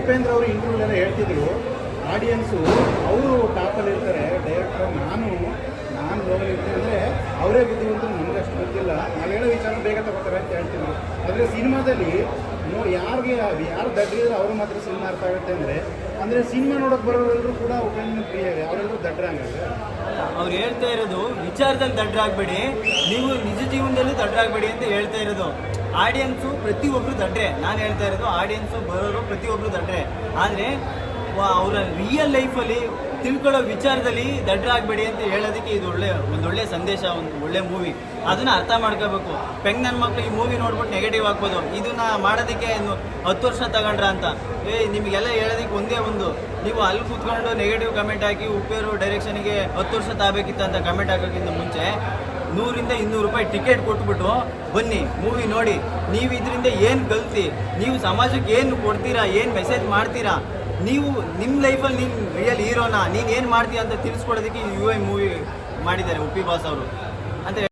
ಉಪೇಂದ್ರ ಅವರು ಇಂಟರ್ವ್ಯೂಲೆಲ್ಲ ಹೇಳ್ತಿದ್ರು. ಆಡಿಯನ್ಸು ಅವರು ಟಾಪಲ್ಲಿ ಇರ್ತಾರೆ. ಡೈರೆಕ್ಟರ್ ನಾನು ನಾನು ಲೋಗಲ್ ಇರ್ತೀನಿ ಅಂದರೆ ಅವರೇ ಬುದ್ಧಿವಂತರು ಅಷ್ಟು ಗೊತ್ತಿಲ್ಲ. ನಾನು ಹೇಳೋ ವಿಚಾರ ಬೇಗ ತಗೋತಾರೆ ಅಂತ ಹೇಳ್ತಿದ್ರು ಆದರೆ ಸಿನಿಮಾದಲ್ಲಿ ನೋ, ಯಾರಿಗೆ, ಯಾರು ದಡ್ಡಿದ್ರೆ ಅವ್ರು ಮಾತ್ರ ಸಿನಿಮಾ ಅರ್ಥ ಆಗುತ್ತೆ ಅಂದರೆ ಅಂದರೆ ಸಿನಿಮಾ ನೋಡೋಕೆ ಬರೋರೆಲ್ಲರೂ ಕೂಡ ಉಪೇಂದ್ರ ಪ್ರಿಯರೇ ಹಂಗಾದ್ರೆ ಅವ್ರು ಹೇಳ್ತಾ ಇರೋದು, ವಿಚಾರದಲ್ಲಿ ದಡ್ರಾಗ್ಬೇಡಿ ನೀವು ನಿಜ ಜೀವನದಲ್ಲಿ ದಡ್ರಾಗ್ಬೇಡಿ ಅಂತ ಹೇಳ್ತಾ ಇರೋದು. ಆಡಿಯನ್ಸು ಪ್ರತಿಯೊಬ್ಬರು ದಡ್ರೆ. ನಾನು ಹೇಳ್ತಾ ಇರೋದು ಆಡಿಯನ್ಸು ಬರೋರು ಪ್ರತಿಯೊಬ್ಬರು ದಡ್ರೆ. ಆದರೆ ಅವರ ರಿಯಲ್ ಲೈಫಲ್ಲಿ ತಿಳ್ಕೊಳ್ಳೋ ವಿಚಾರದಲ್ಲಿ ದಡ್ಡರಾಗಬೇಡಿ ಅಂತ ಹೇಳೋದಕ್ಕೆ ಇದು ಒಳ್ಳೆ, ಒಂದು ಒಳ್ಳೆ ಸಂದೇಶ, ಒಂದು ಒಳ್ಳೆ ಮೂವಿ ಅದನ್ನು ಅರ್ಥ ಮಾಡ್ಕೋಬೇಕು. ಪೆಂಗ್ ನನ್ನ ಮಕ್ಕಳು ಈ ಮೂವಿ ನೋಡ್ಬಿಟ್ಟು ನೆಗೆಟಿವ್ ಆಗ್ಬೋದು. ಇದನ್ನು ಮಾಡೋದಕ್ಕೆ ಹತ್ತು ವರ್ಷ ತಗೊಂಡ್ರ ಅಂತ. ಏ, ನಿಮಗೆಲ್ಲ ಹೇಳೋದಕ್ಕೆ ಒಂದೇ ಒಂದು. ನೀವು ಅಲ್ಲಿ ಕೂತ್ಕೊಂಡು ನೆಗೆಟಿವ್ ಕಮೆಂಟ್ ಹಾಕಿ ಉಪ್ಪೇರು ಡೈರೆಕ್ಷನ್ಗೆ ಹತ್ತು ವರ್ಷ ತಾಗಬೇಕಿತ್ತು ಅಂತ ಕಮೆಂಟ್ ಹಾಕೋಕ್ಕಿಂತ ಮುಂಚೆ ನೂರಿಂದ ಇನ್ನೂರು ರೂಪಾಯಿ ಟಿಕೆಟ್ ಕೊಟ್ಬಿಟ್ಟು ಬನ್ನಿ ಮೂವಿ ನೋಡಿ. ನೀವು ಇದರಿಂದ ಏನು ಕಲ್ತಿ ನೀವು ಸಮಾಜಕ್ಕೆ ಏನು ಕೊಡ್ತೀರಾ? ಏನು ಮೆಸೇಜ್ ಮಾಡ್ತೀರಾ? ನೀವು ನಿಮ್ಮ ಲೈಫಲ್ಲಿ ನೀನು ರಿಯಲ್ ಹೀರೋನಾ ನೀನು ಏನು ಮಾಡ್ತೀಯ ಅಂತ ತಿಳಿಸ್ಕೊಡೋದಕ್ಕೆ ಯು ಐ ಮೂವಿ ಮಾಡಿದ್ದಾರೆ ಉಪ್ಪಿ ಬಾಸ್ ಅವರು. ಅಂತ